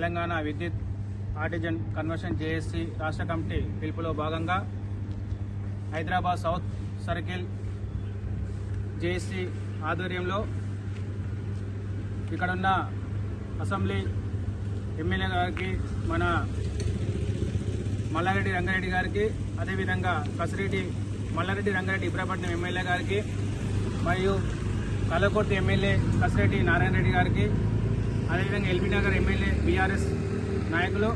తెలంగాణ విద్యుత్ artisan conversion JAC రాష్ట్ర committee పిలుపులో భాగంగా హైదరాబాద్ సౌత్ సర్కిల్ జేఏసీ ఆధ్వర్యంలో ఇక్కడున్న అసెంబ్లీ ఎమ్మెల్యే గారికి మన మల్లారెడ్డి రంగారెడ్డి గారికి అదేవిధంగా కసిరెడ్డి మల్లారెడ్డి రంగారెడ్డి ఇబ్రాపట్నం ఎమ్మెల్యే గారికి మరియు కల్లకొర్తి ఎమ్మెల్యే కసిరెడ్డి నారాయణ రెడ్డి గారికి అదేవిధంగా ఎల్బీ నగర్ ఎమ్మెల్యే బీఆర్ఎస్ నాయకులు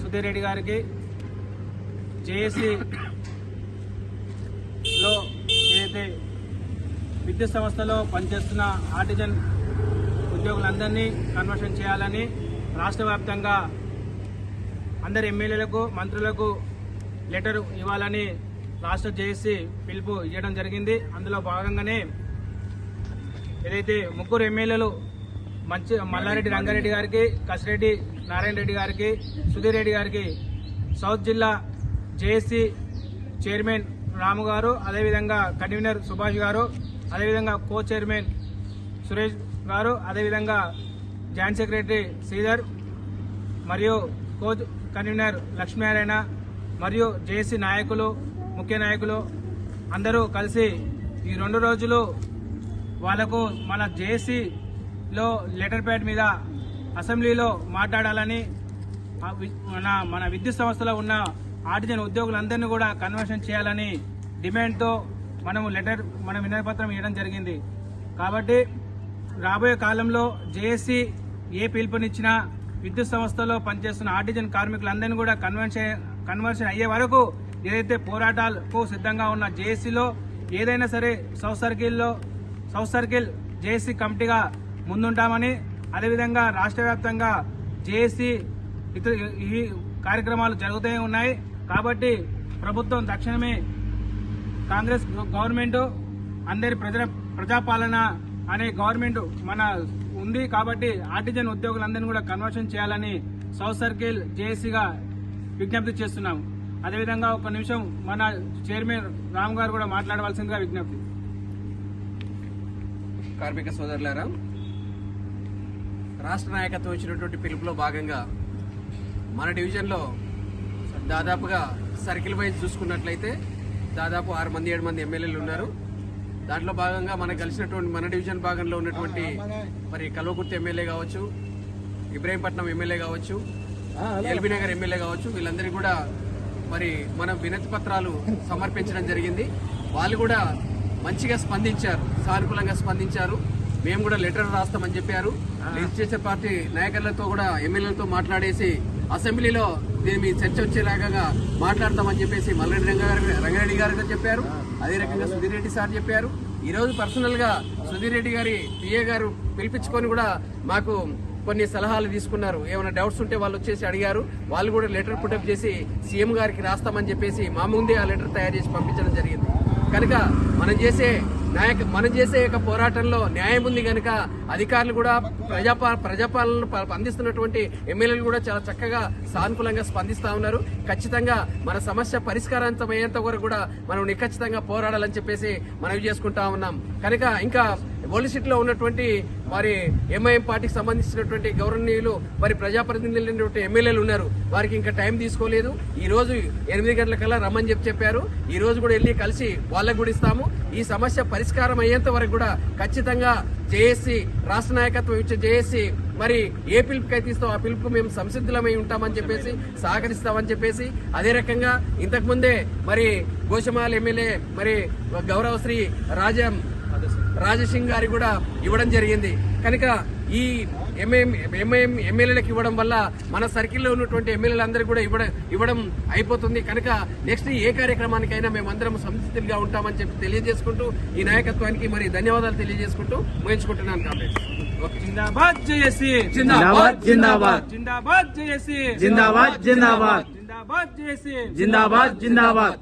సుధీర్ రెడ్డి గారికి జేఏసీలో ఏదైతే విద్యుత్ సంస్థలో పనిచేస్తున్న ఆర్టిజన్ ఉద్యోగులందరినీ కన్వర్షన్ చేయాలని రాష్ట్ర వ్యాప్తంగా అందరి ఎమ్మెల్యేలకు మంత్రులకు లెటర్ ఇవ్వాలని రాష్ట్ర జేఏసీ పిలుపు ఇవ్వడం జరిగింది. అందులో భాగంగానే ఏదైతే ముగ్గురు ఎమ్మెల్యేలు మంచి మల్లారెడ్డి రంగారెడ్డి గారికి కసిరెడ్డి నారాయణ రెడ్డి గారికి సుధీర్ రెడ్డి గారికి సౌత్ జిల్లా జేఏసీ చైర్మన్ రాము గారు అదేవిధంగా కన్వీనర్ సుభాష్ గారు అదేవిధంగా కో చైర్మన్ సురేష్ గారు అదేవిధంగా జాయింట్ సెక్రటరీ శ్రీధర్ మరియు కోచ్ కన్వీనర్ లక్ష్మీనారాయణ మరియు జేఏసీ నాయకులు ముఖ్య నాయకులు అందరూ కలిసి ఈ రెండు రోజులు వాళ్ళకు మన లో లెటర్ ప్యాడ్ మీద అసెంబ్లీలో మాట్లాడాలని మన మన విద్యుత్ సంస్థలో ఉన్న ఆర్టిజన్ ఉద్యోగులందరినీ కూడా కన్వర్షన్ చేయాలని డిమాండ్తో మనము లెటర్ మన వినతిపత్రం ఇవ్వడం జరిగింది. కాబట్టి రాబోయే కాలంలో జేఏసీ ఏ పిలుపునిచ్చినా విద్యుత్ సంస్థలో పనిచేస్తున్న ఆర్టిజన్ కార్మికులందరినీ కూడా కన్వెన్షన్ కన్వర్షన్ అయ్యే వరకు ఏదైతే పోరాటాలకు సిద్ధంగా ఉన్న జేఏసీలో ఏదైనా సరే సౌత్ సర్కిల్లో సౌత్ సర్కిల్ జేఏసీ కమిటీగా ముందుంటామని అదేవిధంగా రాష్ట్ర వ్యాప్తంగా జేఏసీ ఇతర ఈ కార్యక్రమాలు జరుగుతూనే ఉన్నాయి. కాబట్టి ప్రభుత్వం తక్షణమే కాంగ్రెస్ గవర్నమెంట్ అందరి ప్రజల ప్రజాపాలన అనే గవర్నమెంట్ మన ఉంది. కాబట్టి ఆర్టిజన్ ఉద్యోగులందరినీ కూడా కన్వర్షన్ చేయాలని సౌత్ సర్కిల్ జేఏసీగా విజ్ఞప్తి చేస్తున్నాం అదేవిధంగా ఒక నిమిషం మన చైర్మన్ రామ్ గారు కూడా మాట్లాడవలసిందిగా విజ్ఞప్తి. కార్మిక సోదరులారా రాష్ట్ర నాయకత్వం ఇచ్చినటువంటి పిలుపులో భాగంగా మన డివిజన్లో దాదాపుగా సర్కిల్ వైజ్ చూసుకున్నట్లయితే దాదాపు ఆరు మంది ఏడు మంది ఎమ్మెల్యేలు ఉన్నారు. దాంట్లో భాగంగా మనకు కలిసినటువంటి మన డివిజన్ భాగంలో ఉన్నటువంటి మరి కల్వకుర్తి ఎమ్మెల్యే కావచ్చు ఇబ్రాహీంపట్నం ఎమ్మెల్యే కావచ్చు ఎల్బీ నగర్ ఎమ్మెల్యే కావచ్చు వీళ్ళందరికీ కూడా మరి మన వినతి పత్రాలు సమర్పించడం జరిగింది. వాళ్ళు కూడా మంచిగా స్పందించారు సానుకూలంగా స్పందించారు. మేము కూడా లెటర్ రాస్తామని చెప్పారు. లెజిస్లేచర్ పార్టీ నాయకులతో కూడా ఎమ్మెల్యేలతో మాట్లాడేసి అసెంబ్లీలో దీని మీ చర్చ వచ్చేలాగా మాట్లాడతామని చెప్పేసి మల్రెడ్డి రంగారెడ్డి రంగారెడ్డి గారు కూడా చెప్పారు. అదే రకంగా సుధీర్ రెడ్డి సార్ చెప్పారు. ఈ రోజు పర్సనల్గా సుధీర్ రెడ్డి గారి పిఏ గారు పిలిపించుకొని కూడా మాకు కొన్ని సలహాలు తీసుకున్నారు. ఏమైనా డౌట్స్ ఉంటే వాళ్ళు వచ్చేసి అడిగారు. వాళ్ళు కూడా లెటర్ పుటప్ చేసి సీఎం గారికి రాస్తామని చెప్పేసి మా ముందే ఆ లెటర్ తయారు చేసి పంపించడం జరిగింది. కనుక మనం చేసే నాయక మనం చేసే యొక్క పోరాటంలో న్యాయం ఉంది కనుక అధికారులు కూడా ప్రజాపా ప్రజాపాలన ప- అందిస్తున్నటువంటి ఎమ్మెల్యేలు కూడా చాలా చక్కగా సానుకూలంగా స్పందిస్తూ ఉన్నారు. ఖచ్చితంగా మన సమస్య పరిష్కారాంతమయ్యేంత వరకు కూడా మనం నిఖచ్చితంగా పోరాడాలని చెప్పేసి మనవి చేసుకుంటా ఉన్నాం. కనుక ఇంకా ఓల్డ్ ఉన్నటువంటి మరి ఎంఐఎం పార్టీకి సంబంధించినటువంటి గౌరవనీయులు మరి ప్రజాప్రతినిధులు ఎమ్మెల్యేలు ఉన్నారు. వారికి ఇంకా టైం తీసుకోలేదు. ఈ రోజు ఎనిమిది గంటల కల్లా రమ్మని చెప్పి చెప్పారు. ఈ రోజు కూడా వెళ్ళి కలిసి వాళ్ళకు కూడా ఇస్తాము. ఈ సమస్య పరిష్కారం అయ్యేంత వరకు కూడా ఖచ్చితంగా జేఏసీ రాష్ట్ర నాయకత్వం ఇచ్చే జేఏసీ మరి ఏ పిలుపుకైతే ఇస్తాం ఆ పిలుపు మేము సంసిద్ధులమై ఉంటామని చెప్పేసి సహకరిస్తామని చెప్పేసి అదే రకంగా ఇంతకు ముందే మరి గోషమాల్ ఎమ్మెల్యే మరి గౌరవశ్రీ రాజం రాజసింగ్ గారికి కూడా ఇవ్వడం జరిగింది. కనుక ఈ ఎంఐఎం ఎమ్మెల్యేలకు ఇవ్వడం వల్ల మన సర్కిల్లో ఉన్నటువంటి ఎమ్మెల్యేలందరికీ కూడా ఇవ్వడం ఇవ్వడం అయిపోతుంది. కనుక నెక్స్ట్ ఏ కార్యక్రమానికైనా మేమందరం సంసిద్ధులుగా ఉంటామని చెప్పి తెలియజేసుకుంటూ ఈ నాయకత్వానికి మరి ధన్యవాదాలు తెలియజేసుకుంటూ ముగించుకుంటున్నాను కాంగ్రెస్ జిందాబాద్ జేఏసీ జిందాబాద్ జిందాబాద్. జిందాబాద్ జేఏసీ జిందాబాద్ జిందాబాద్. జిందాబాద్ జేఏసీ జిందాబాద్ జిందాబాద్.